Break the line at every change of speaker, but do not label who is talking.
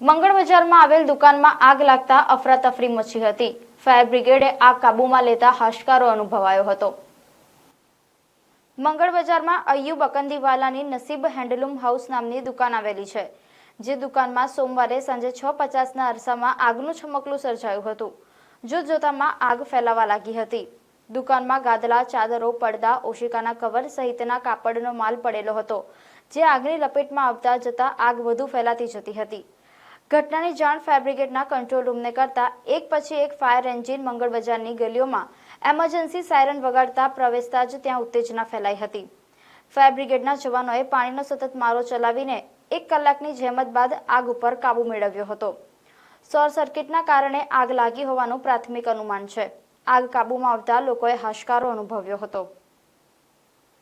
બજારમાં આવેલ દુકાનમાં આગ લાગતા અફરાતફરી મચી હતી. ફાયર બ્રિગેડે આગ કાબૂમાં લેતા હાશકારો અનુભવાયો હતો. મંગળ બજારમાં અય્યુબ અકંદીવાલાની નસીબ હેન્ડલૂમ હાઉસ નામની દુકાન આવેલી છે, જે દુકાનમાં સોમવારે સાંજે છ પચાસના અરસામાં આગનું છમકલું સર્જાયું હતું. જોતજોતામાં આગ ફેલાવા લાગી હતી. દુકાનમાં ગાદલા, ચાદરો, પડદા, ઓશિકાના કવર સહિતના કાપડનો માલ પડેલો હતો, જે આગની લપેટમાં આવતા જતા આગ વધુ ફેલાતી જતી હતી. ઘટનાની જાણ ફાયર બ્રિગેડના કંટ્રોલ રૂમને કરતા એક પછી એક ફાયર એન્જિન મંગળ બજારની ગલીઓમાં એમરજન્સી સાયરન વગાડતા પ્રવેશતા જ ત્યાં ઉત્તેજના ફેલાઈ હતી. ફાયર બ્રિગેડના જવાનોએ પાણીનો સતત મારો ચલાવીને એક કલાકની જહેમત બાદ આગ ઉપર કાબુ મેળવ્યો હતો. શોર્ટ સર્કિટના કારણે આગ લાગી હોવાનું પ્રાથમિક અનુમાન છે. આગ કાબૂમાં આવતા લોકોએ હાશકારો અનુભવ્યો હતો.